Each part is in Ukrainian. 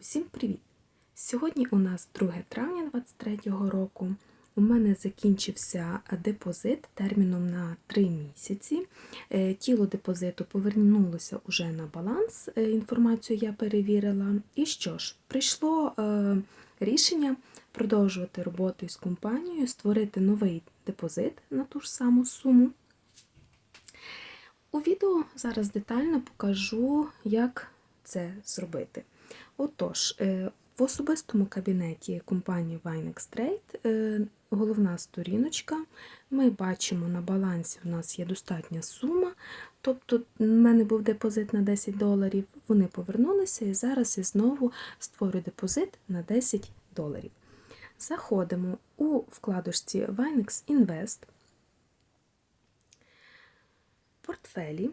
Усім привіт! Сьогодні у нас 2 травня 2023 року. У мене закінчився депозит терміном на 3 місяці. Е, Тіло депозиту повернулося уже на баланс. е, Інформацію я перевірила. І що ж, прийшло е, рішення продовжувати роботу із компанією, створити новий депозит на ту ж саму суму. У відео зараз детально покажу, як це зробити. Отож, е, в особистому кабінеті компанії Vinex Trade е, головна сторіночка. Ми бачимо на балансі у нас є достатня сума. Тобто, в мене був депозит на 10 доларів, вони повернулися і зараз я знову створю депозит на 10 доларів. Заходимо у вкладочці Vinex Invest, портфелі.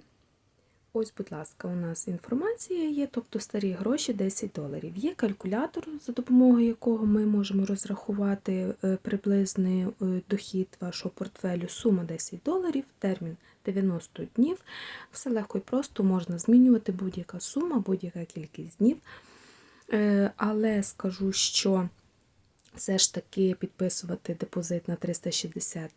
Ось, будь ласка, у нас інформація є, тобто старі гроші 10 доларів. Є калькулятор, за допомогою якого ми можемо розрахувати е, приблизний е, дохід вашого портфелю, сума 10 доларів, термін 90 днів. Все легко і просто можна змінювати будь-яка сума, будь-яка кількість днів. Е, Але скажу, що все ж таки підписувати депозит на 360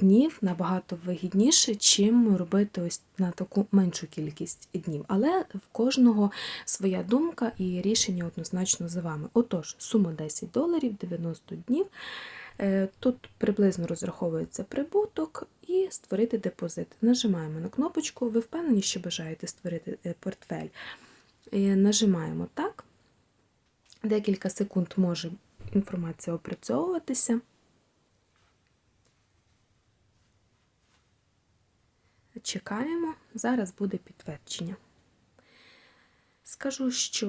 днів набагато вигідніше, чим робити ось на таку меншу кількість днів. Але в кожного своя думка і рішення однозначно за вами. Отож, сума 10 доларів, 90 днів. Е, Тут приблизно розраховується прибуток і створити депозит. Нажимаємо на кнопочку, ви впевнені, що бажаєте створити е, портфель. Е, Нажимаємо так. Декілька секунд може інформація опрацьовуватися. Чекаємо, зараз буде підтвердження. Скажу, що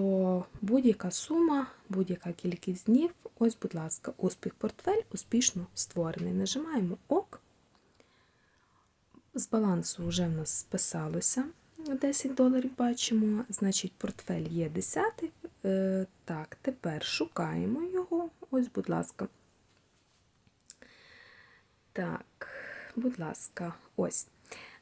будь-яка сума, будь-яка кількість днів, ось, будь ласка, успіх портфель успішно створений. Нажимаємо ОК. З балансу вже в нас списалося 10 доларів, бачимо, значить, портфель є 10. Е, Так, тепер шукаємо його. Ось, будь ласка. Так, будь ласка, ось.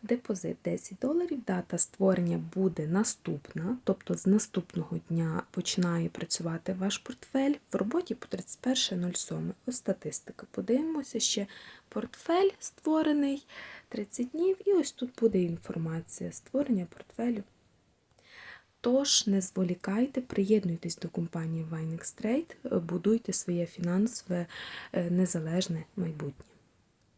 Депозит 10 доларів, дата створення буде наступна, тобто з наступного дня починає працювати ваш портфель в роботі по 31.07. Ось статистика. Подивимося ще портфель створений 30 днів, і ось тут буде інформація створення портфелю. Тож, не зволікайте, приєднуйтесь до компанії Trade, будуйте своє фінансове е, незалежне майбутнє.